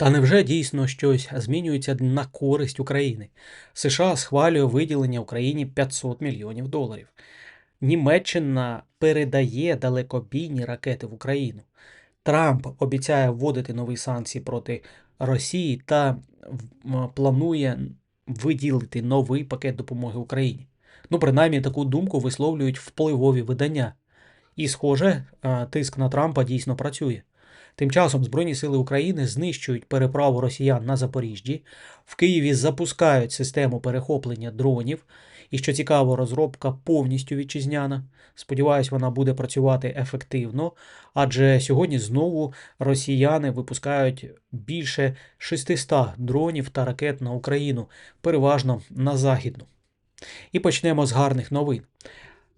Та невже дійсно щось змінюється на користь України? США схвалює виділення Україні 500 мільйонів доларів. Німеччина передає далекобійні ракети в Україну. Трамп обіцяє вводити нові санкції проти Росії та планує виділити новий пакет допомоги Україні. Ну, принаймні, таку думку висловлюють впливові видання. І, схоже, е, тиск на Трампа дійсно працює. Тим часом Збройні сили України знищують переправу росіян на Запоріжжі, в Києві запускають систему перехоплення дронів. І що цікаво, розробка повністю вітчизняна. Сподіваюсь, вона буде працювати ефективно, адже сьогодні знову росіяни випускають більше 600 дронів та ракет на Україну, переважно на західну. І почнемо з гарних новин.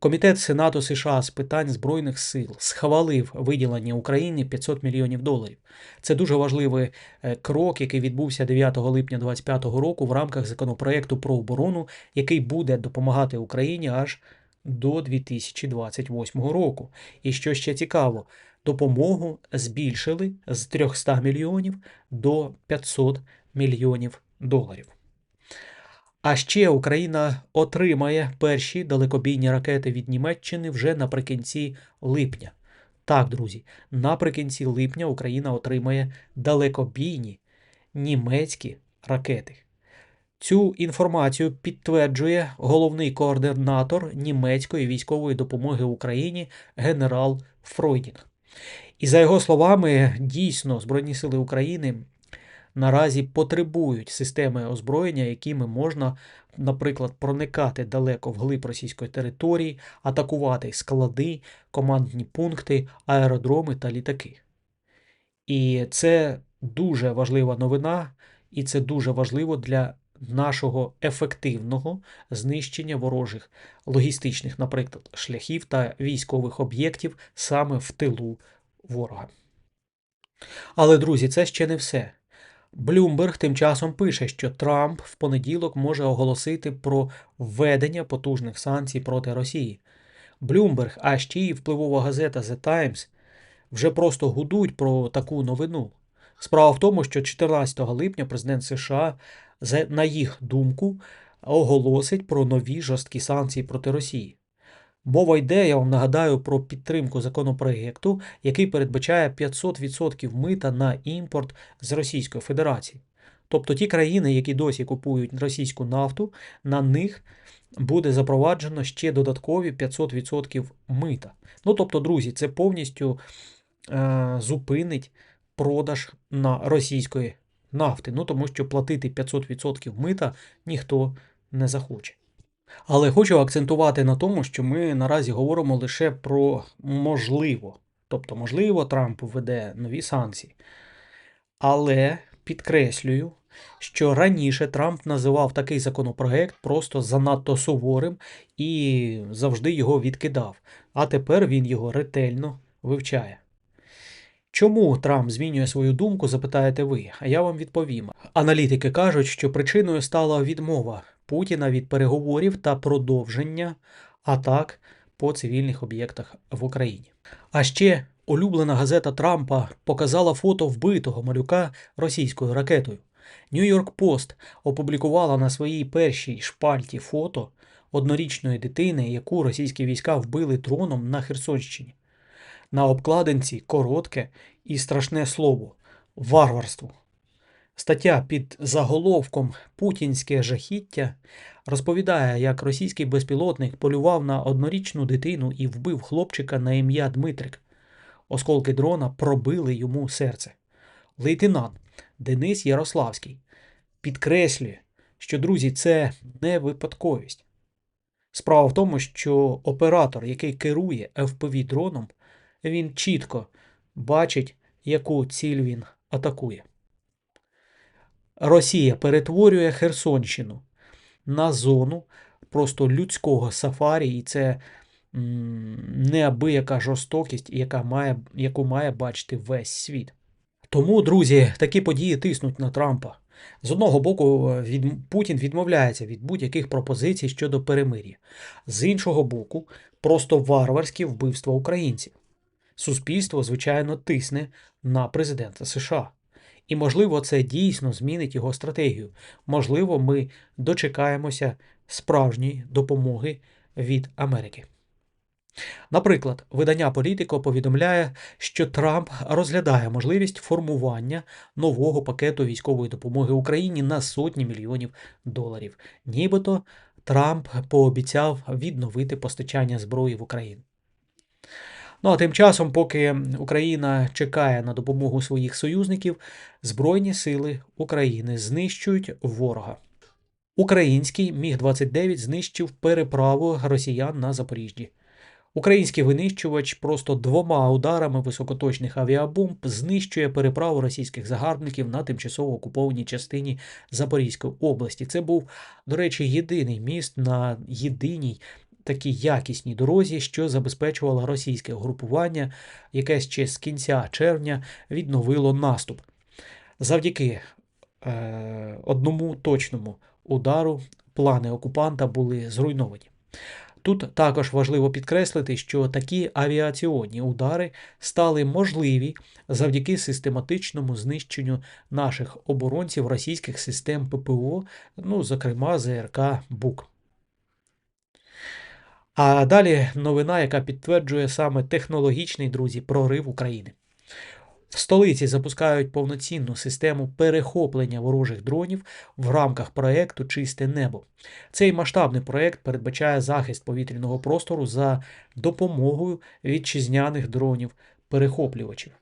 Комітет Сенату США з питань збройних сил схвалив виділення Україні 500 мільйонів доларів. Це дуже важливий е, крок, який відбувся 9 липня 2025 року в рамках законопроекту про оборону, який буде допомагати Україні аж до 2028 року. І що ще цікаво, допомогу збільшили з 300 мільйонів до 500 мільйонів доларів. А ще Україна отримає перші далекобійні ракети від Німеччини вже наприкінці липня. Так, друзі, наприкінці липня Україна отримає далекобійні німецькі ракети. Цю інформацію підтверджує головний координатор німецької військової допомоги Україні генерал Фройдінг. І за його словами, дійсно Збройні сили України наразі потребують системи озброєння, якими можна, наприклад, проникати далеко вглиб російської території, атакувати склади, командні пункти, аеродроми та літаки. І це дуже важлива новина, і це дуже важливо для нашого ефективного знищення ворожих логістичних, наприклад, шляхів та військових об'єктів саме в тилу ворога. Але, друзі, це ще не все. Блюмберг тим часом пише, що Трамп в понеділок може оголосити про введення потужних санкцій проти Росії. Блюмберг, а ще й впливова газета The Times вже просто гудуть про таку новину. Справа в тому, що 14 липня президент США, на їх думку, оголосить про нові жорсткі санкції проти Росії. Мова йде, я вам нагадаю, про підтримку законопроекту, який передбачає 500% мита на імпорт з Російської Федерації. Тобто ті країни, які досі купують російську нафту, на них буде запроваджено ще додаткові 500% мита. Ну тобто, друзі, це повністю е, зупинить продаж на російської нафти. Ну тому що платити 500% мита ніхто не захоче. Але хочу акцентувати на тому, що ми наразі говоримо лише про можливо. Тобто, можливо, Трамп введе нові санкції. Але підкреслюю, що раніше Трамп називав такий законопроект просто занадто суворим і завжди його відкидав. А тепер він його ретельно вивчає. Чому Трамп змінює свою думку, запитаєте ви, а я вам відповім. Аналітики кажуть, що причиною стала відмова Путіна від переговорів та продовження атак по цивільних об'єктах в Україні. А ще улюблена газета Трампа показала фото вбитого малюка російською ракетою. Нью-Йорк Пост опублікувала на своїй першій шпальті фото однорічної дитини, яку російські війська вбили дроном на Херсонщині. На обкладинці коротке і страшне слово варварство. Стаття під заголовком Путінське жахіття розповідає, як російський безпілотник полював на однорічну дитину і вбив хлопчика на ім'я Дмитрик. Осколки дрона пробили йому серце. Лейтенант Денис Ярославський підкреслює, що друзі, це не випадковість. Справа в тому, що оператор, який керує FPV дроном, він чітко бачить, яку ціль він атакує. Росія перетворює Херсонщину на зону просто людського сафарі, і це неабияка жорстокість, яка має, яку має бачити весь світ. Тому, друзі, такі події тиснуть на Трампа. З одного боку, від, Путін відмовляється від будь-яких пропозицій щодо перемир'я. З іншого боку, просто варварські вбивства українців. Суспільство, звичайно, тисне на президента США. І, можливо, це дійсно змінить його стратегію. Можливо, ми дочекаємося справжньої допомоги від Америки. Наприклад, видання Політико повідомляє, що Трамп розглядає можливість формування нового пакету військової допомоги Україні на сотні мільйонів доларів. Нібито Трамп пообіцяв відновити постачання зброї в Україну. Ну а тим часом, поки Україна чекає на допомогу своїх союзників, Збройні сили України знищують ворога. Український Міг-29 знищив переправу росіян на Запоріжжі. Український винищувач просто двома ударами високоточних авіабомб знищує переправу російських загарбників на тимчасово окупованій частині Запорізької області. Це був, до речі, єдиний міст на єдиній такій якісній дорозі, що забезпечувало російське угрупування, яке ще з кінця червня відновило наступ. Завдяки е, одному точному удару плани окупанта були зруйновані. Тут також важливо підкреслити, що такі авіаційні удари стали можливі завдяки систематичному знищенню наших оборонців російських систем ППО, ну, зокрема ЗРК БУК. А далі новина, яка підтверджує саме технологічний друзі прорив України. В столиці запускають повноцінну систему перехоплення ворожих дронів в рамках проєкту Чисте небо. Цей масштабний проєкт передбачає захист повітряного простору за допомогою вітчизняних дронів-перехоплювачів.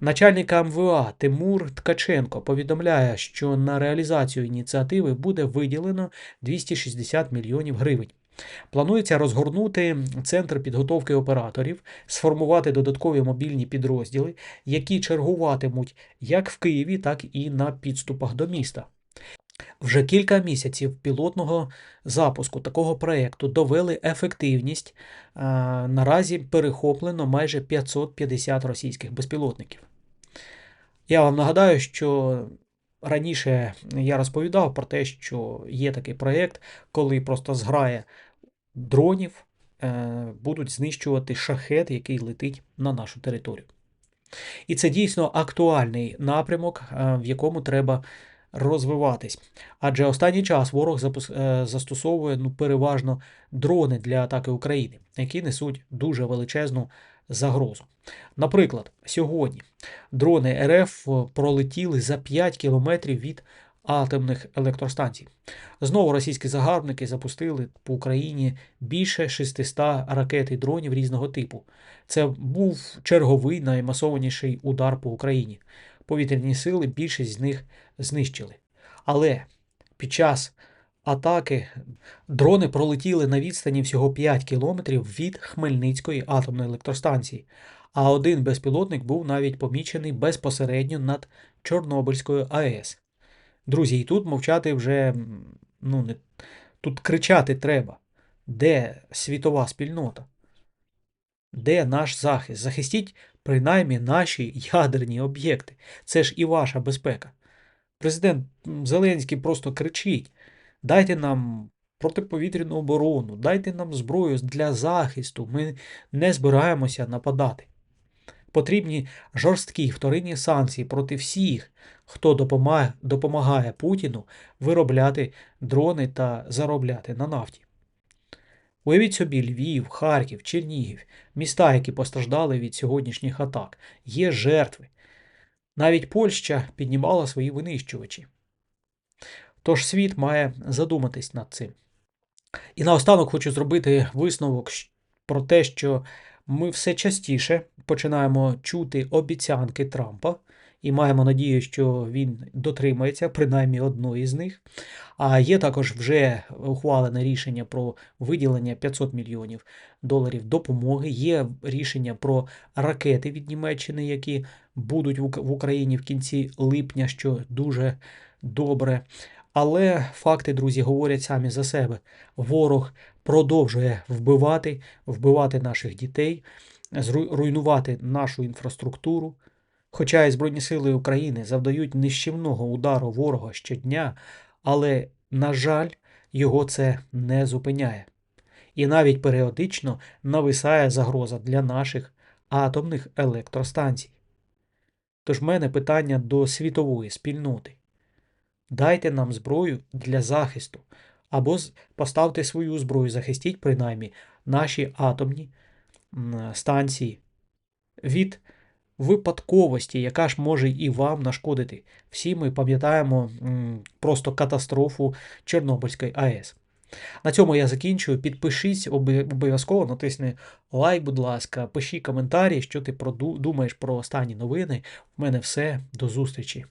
Начальник МВА Тимур Ткаченко повідомляє, що на реалізацію ініціативи буде виділено 260 мільйонів гривень. Планується розгорнути центр підготовки операторів, сформувати додаткові мобільні підрозділи, які чергуватимуть як в Києві, так і на підступах до міста. Вже кілька місяців пілотного запуску такого проєкту довели ефективність. Наразі перехоплено майже 550 російських безпілотників. Я вам нагадаю, що раніше я розповідав про те, що є такий проєкт, коли просто зграє дронів е, будуть знищувати шахет, який летить на нашу територію. І це дійсно актуальний напрямок, е, в якому треба розвиватись. Адже останній час ворог е, застосовує ну, переважно дрони для атаки України, які несуть дуже величезну загрозу. Наприклад, сьогодні дрони РФ пролетіли за 5 кілометрів від атомних електростанцій. Знову російські загарбники запустили по Україні більше 600 ракет і дронів різного типу. Це був черговий наймасованіший удар по Україні. Повітряні сили більшість з них знищили. Але під час атаки дрони пролетіли на відстані всього 5 кілометрів від Хмельницької атомної електростанції. А один безпілотник був навіть помічений безпосередньо над Чорнобильською АЕС. Друзі, і тут мовчати вже ну, не, тут кричати треба. Де світова спільнота? Де наш захист? Захистіть принаймні наші ядерні об'єкти. Це ж і ваша безпека. Президент Зеленський просто кричить: дайте нам протиповітряну оборону, дайте нам зброю для захисту. Ми не збираємося нападати. Потрібні жорсткі вторинні санкції проти всіх, хто допомагає, Путіну виробляти дрони та заробляти на нафті. Уявіть собі, Львів, Харків, Чернігів, міста, які постраждали від сьогоднішніх атак, є жертви. Навіть Польща піднімала свої винищувачі. Тож світ має задуматись над цим. І наостанок хочу зробити висновок про те, що ми все частіше починаємо чути обіцянки Трампа і маємо надію, що він дотримається принаймні одної з них. А є також вже ухвалене рішення про виділення 500 мільйонів доларів допомоги. Є рішення про ракети від Німеччини, які будуть в Україні в кінці липня, що дуже добре. Але факти, друзі, говорять самі за себе. Ворог продовжує вбивати, вбивати наших дітей, руйнувати нашу інфраструктуру. Хоча і Збройні Сили України завдають нищівного удару ворога щодня, але, на жаль, його це не зупиняє. І навіть періодично нависає загроза для наших атомних електростанцій. Тож в мене питання до світової спільноти. Дайте нам зброю для захисту, або поставте свою зброю, захистіть принаймні наші атомні станції від випадковості, яка ж може і вам нашкодити. Всі ми пам'ятаємо просто катастрофу Чорнобильської АЕС. На цьому я закінчую. Підпишись обов'язково, натисни лайк, будь ласка, пиши коментарі, що ти думаєш про останні новини. У мене все. До зустрічі.